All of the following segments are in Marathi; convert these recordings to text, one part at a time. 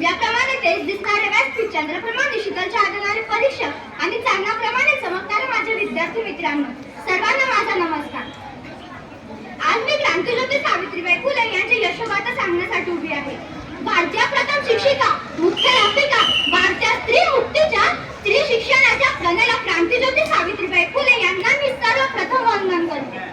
सूर्याप्रमाणे तेज दिसणारे व्यक्ती चंद्राप्रमाणे शीतलच्या आदरणारे परीक्षक आणि चांदणाप्रमाणे चमकणारे माझे विद्यार्थी मित्रांनो सर्वांना माझा नमस्कार. आज मी क्रांतिज्योती सावित्रीबाई फुले यांची यशोगाथा सांगण्यासाठी उभी आहे. भारतीय प्रथम शिक्षिका मुख्याध्यापिका भारतीय स्त्री मुक्तीच्या स्त्री शिक्षणाच्या प्रणेला क्रांतिज्योती सावित्रीबाई फुले यांना मी सर्वप्रथम वंदन करते.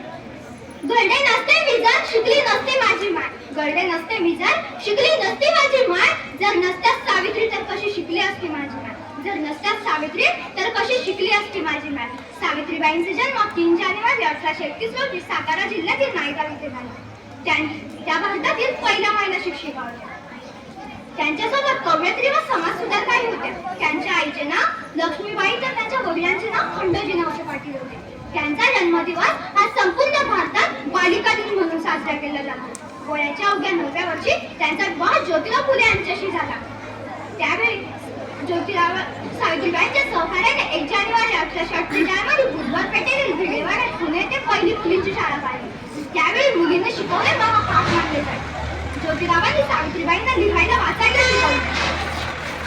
घडे नसते मी जर शिकली नसते माझी माय. घडे नसते मी जर शिकली नसते माझी माय जर नसत्यात सावित्री तर कशी शिकली असती माझी माय जर नसत्यात सावित्री तर कशी शिकली असती माझी मॅम? सावित्रीबाईंचा जन्म तीन जानेवारी अठराशे एकतीस रोजी सातारा जिल्ह्यातील नायगाव इथे झाला. त्यां- त्या भारतातील पहिल्या महिला शिक्षिका होत्या. त्यांच्यासोबत कवयत्री व समाज सुधारकाही होत्या. त्यांच्या आईचे नाव लक्ष्मीबाई तर त्यांच्या वडिलांचे नाव खंडोजी नवशे पाटील होते. त्यांचा जन्मदिवस हा संपूर्ण भारतात बालिका दिन म्हणून साजरा केला जातो. वयाच्या अवघ्या नवव्या वर्षी त्यांचा विवाह ज्योतिबा फुले यांच्याशी झाला. त्यावेळी ज्योतिराव सावित्रीबाईंच्या सहकार्याने एक जानेवारी अठराशे बुधवार पेठेतील भिडेवाड्यात पुणे पहिली मुलींची शाळा काढली त्यावेळी मुलींना शिकवले पाठ मानले जाते ज्योतिरावांनी सावित्रीबाईंना लिहायला वाचायला शिकवले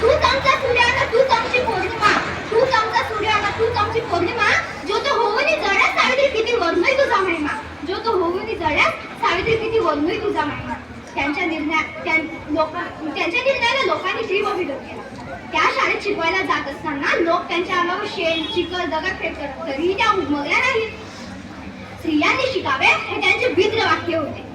तूच आमचा सूर्य तूच आमची पौर्णिमा तूच आमचा सूर्य आणि तूच आमची पौर्णिमा जो तो होऊनी जळ्यास सावित्री किती वर्णय तुझा महिमा? जो तो होऊनी जळ्यास सावित्री किती तुझा महिमा? त्यांच्या निर्णया लोक त्यांच्या निर्णयाला लोकांनी तीव्र विरोध केला. त्या शाळेत शिकवायला जात असताना लोक त्यांच्या अंगावर शेण चिखल दगड फेकतात तरीही त्या उमगल्या नाहीत स्त्रियांनी शिकावे हे त्यांचे भिद्र वाक्य होते.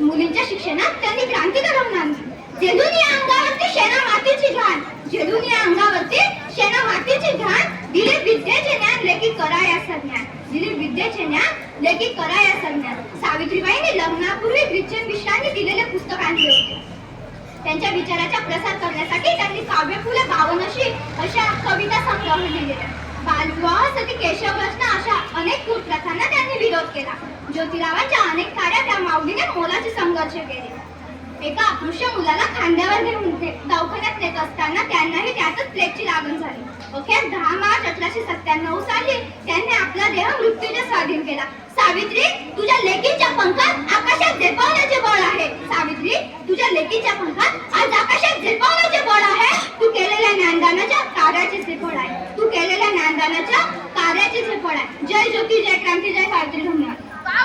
मुलींच्या शिक्षणात त्यांनी क्रांती घडवून आणली. जेलून या अंगावरती शेणा मातीची घाण. जेलून या अंगावरती शेणा मातीची घाण. दिले विद्येचे ज्ञान लेखी करा या संज्ञान दिले विद्येचे ज्ञान लेखी करा या संज्ञान सावित्रीबाईंनी लग्नापूर्वी ख्रिश्चन मिश्रांनी दिलेले पुस्तक आणले होते. त्यांच्या विचाराचा प्रसार करण्यासाठी त्यांनी काव्य फुले अशा कविता संग्रह लिहिलेल्या बालविवाह सती केशव रचना अशा अनेक कुप्रथांना त्यांनी विरोध केला. ज्योतिरावांच्या अनेक कार्यात त्या माऊलीने मोलाचे संघर्ष केले. एका अपृश्य मुलाला खांद्यावर घेऊन दवाखान्यात नेत असताना त्यांनाही त्यातच प्लेगची लागण झाली. अखेर दहा मार्च अठराशे सत्त्याण्णव साली त्यांनी आपला देह मृत्यूच्या स्वाधीन केला. सावित्री तुझ्या लेकीच्या पंखात आकाशात झेपावण्याचे बळ आहे. सावित्री तुझ्या लेकीच्या पंखात आज आकाशात झेपावण्याचे बळ आहे तू केलेल्या ज्ञानदानाच्या कार्याचे ते फळ आहे. तू केलेल्या ज्ञानदानाच्या कार्याचे ते फळ आहे. जय ज्योती जय क्रांती जय सावित्री